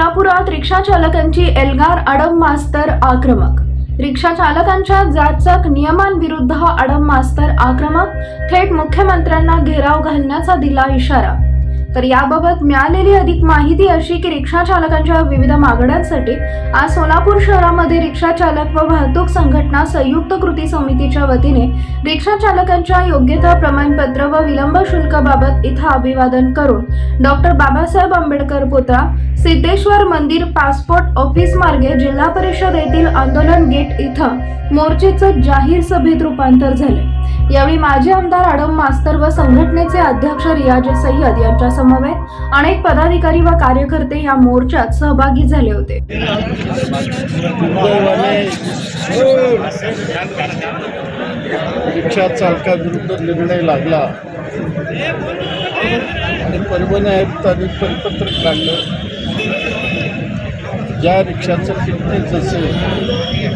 सोलापुरात रिक्षा चालकांची एल्गार अडम मास्तर आक्रमक. रिक्षा चालकांच्या जाचक नियमांविरुद्ध अडम मास्तर आक्रमक. थेट मुख्यमंत्र्यांना घेराव घालण्याचा दिला इशारा. तर याबाबत मिळालेली अधिक माहिती अशी की रिक्षा चालकांच्या विविध मागण्यांसाठी आज सोलापूर शहरामध्ये रिक्षा चालक व वाहतूक संघटना संयुक्त कृती समितीच्या वतीने रिक्षा चालकांच्या योग्यता प्रमाणपत्र व विलंब शुल्काबाबत इथं अभिवादन करून डॉक्टर बाबासाहेब आंबेडकर पुतळा सिद्धेश्वर मंदिर पासपोर्ट ऑफिस मार्गे जिल्हा परिषद येथील आंदोलन गेट इथं मोर्चेचं जाहीर सभेत रूपांतर झाले. यावेळी माजी आमदार आडम मास्तर व संघटनेचे अध्यक्ष रियाज सय्यद यांच्या समवेत अनेक पदाधिकारी व कार्यकर्ते या मोर्चात सहभागी झाले होते. रिक्षा चालकाविरुद्ध निर्णय लागला. आणि परभणी आयुक्तांनी परिपत्रक काढलं. ज्या रिक्षाचं फिटनेस असेल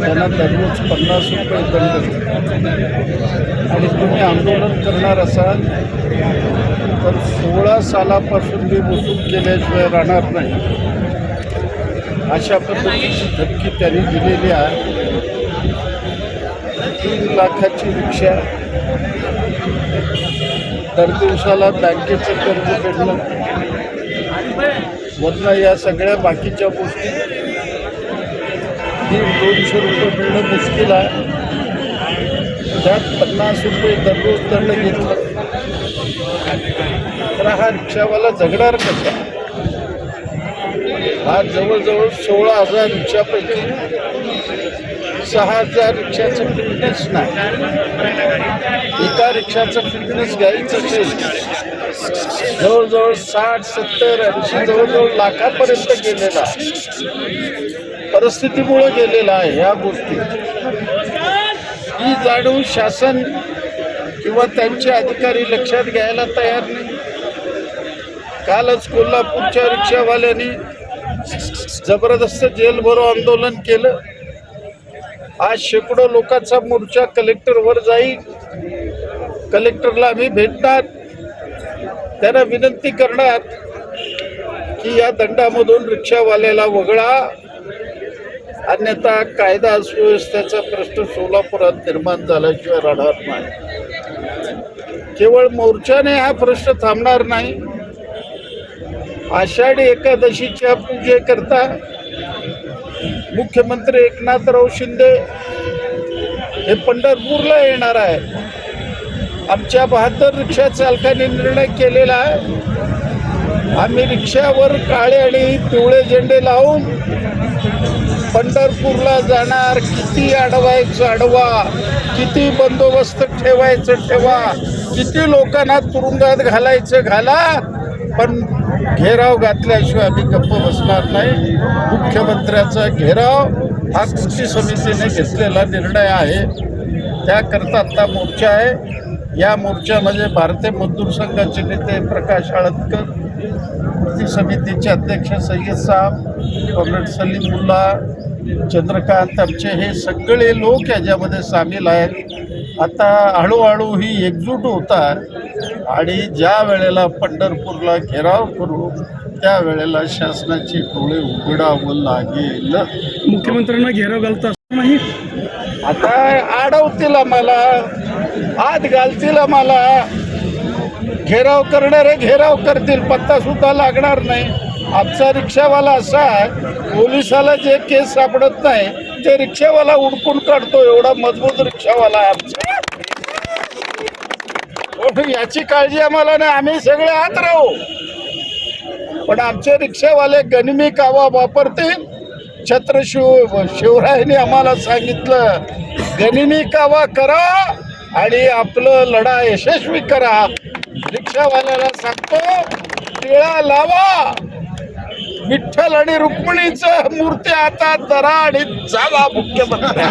त्यांना दररोज पन्नास रुपये दंड. आणि तुम्ही आंदोलन करणार असाल तर सोळा सालापासून मी वसूल केल्याशिवाय राहणार नाही. अशा पद्धतीची धमकी त्यांनी दिलेली आहे. तीन लाखाची रिक्षा. दर दिवसाला बँकेचं कर्ज फेडलं वरनं या सगळ्या बाकीच्या गोष्टी दीड दोनशे रुपये मिळणं मुश्किल आहे. त्यात पन्नास रुपये दररोज दंड घेतला. तर हा रिक्षावाला झगणार कसा? हा जवळजवळ सोळा हजार रिक्षापैकी सहा हजार रिक्षाचं फिटनेस नाही. एका रिक्षाचं फिटनेस घ्यायचं असेल जवळजवळ साठ सत्तर ऐंशी जवळजवळ लाखापर्यंत गेलेला. परिस्थितीमुळे गेलेला आहे ह्या गोष्टी. ही जाणून शासन किंवा त्यांचे अधिकारी लक्षात घ्यायला तयार नाही. कालच कोल्हापूरच्या रिक्षावाल्यांनी जबरदस्त जेलभरो आंदोलन केलं. आज शेकडो लोकांचा मोर्चा कलेक्टरवर जाईल. कलेक्टरला आम्ही भेटणार. त्यांना विनंती करणार की या दंडामधून रिक्षावाल्याला वगळा. अन्यथा कायदा सुव्यवस्थेचा प्रश्न सोलापुरात निर्माण झाल्याशिवाय राहणार नाही. केवळ मोर्चाने हा प्रश्न थांबणार नाही. आषाढी एकादशीच्या पूजेकरता मुख्यमंत्री एकनाथराव शिंदे हे पंढरपूरला येणार आहे आमच्या बहात्तर रिक्षा चालकाने निर्णय केलेला आहे. आम्ही रिक्षावर काळे आणि पिवळे झेंडे लावून पंढरपूरला जाणार. किती अडवायचं अडवा किती बंदोबस्त ठेवायचं ठेवा किती लोकांना तुरुंगात घालायचं घाला. पण घेराव घातल्याशिवाय आम्ही गप्प बसणार नाही. मुख्यमंत्र्याचा घेराव हा कृती समितीने घेतलेला निर्णय आहे. त्याकरता आता मोर्चा आहे. या मोर्चामध्ये भारतीय मजदूर संघाचे नेते प्रकाश आळतकर कृती समितीचे अध्यक्ष सय्यद साहेब कॉम्रेड सलीम मुल्ला चंद्रकांत आमचे हे सगळे लोक याच्यामध्ये सामील आहेत. आता हळूहळू ही एकजूट होत आहे आणि ज्या वेळेला पंढरपूरला घेराव करू त्या वेळेला शासनाची डोळे उघडावं लागेल. मुख्यमंत्र्यांना घेराव घालता आता अडवतील आम्हाला. आज घालतील आम्हाला. घेराव करणारे घेराव करतील. पत्ता सुद्धा लागणार नाही. आमचा रिक्षावाला असा आहे पोलिसाला जे केस सापडत नाही ते रिक्षावाला उडकून काढतो. एवढा मजबूत रिक्षावाला आहे आमचा. याची काळजी आम्हाला नाही. आम्ही सगळे आत राहू. पण आमचे रिक्षावाले गनिमी कावा वापरतील. छत्र शिव शिवरायांनी आम्हाला सांगितलं गनिमी कावा करा. आणि आपलं लढा यशस्वी करा. रिक्षावाल्याला सांगतो टिळा लावा. विठ्ठल आणि रुक्मिणीचं मूर्ती आता धरा आणि जावा मुख्यमंत्री.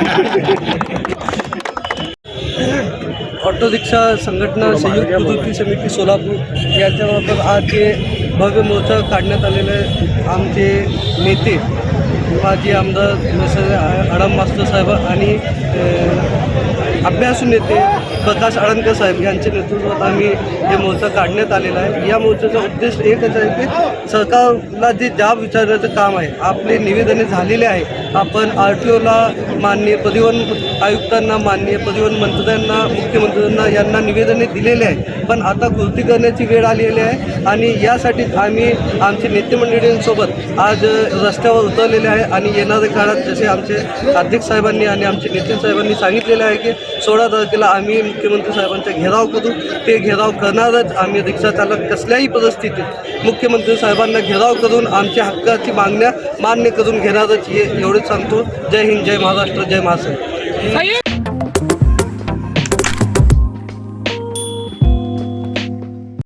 ऑटो रिक्षा संघटना संयुक्त कृती समिती सोलापूर याच्याबाबत आज जे भव्य मोर्चा काढण्यात आलेले आमचे नेते माजी आमदार मिसळ आडम मास्टर साहेब आणि अभ्यासून येते. प्रकाश आळंदकर साहेब यांच्या नेतृत्वात आम्ही हे मोर्चा काढण्यात आलेला आहे. या मोर्चाचा उद्देश एकच आहे की सरकारला जे जाब विचारण्याचं काम आहे आपले निवेदने झालेले आहे आपण आर टी ओला माननीय परिवहन आयुक्तांना माननीय परिवहन मंत्र्यांना मुख्यमंत्र्यांना यांना निवेदने दिलेले आहे. पण आता कृती करण्याची वेळ आलेली आहे आणि यासाठी आम्ही आमचे नेतेमंडळींसोबत आज रस्त्यावर उतरलेले आहे आणि येणाऱ्या काळात जसे आमचे अध्यक्ष साहेबांनी आणि आमचे नेते साहेबांनी सांगितलेले आहे की सोळा तारखेला आम्ही मुख्यमंत्री साहेबांचा घेराव करू ते घेराव करणारच. आम्ही रिक्षा चालक कसल्याही परिस्थितीत मुख्यमंत्री साहेबांना घेराव करून आमच्या हक्काची मागण्या मान्य करून घेणारच. हे एवढेच सांगतो. जय हिंद जय महाराष्ट्र जय महासाहेब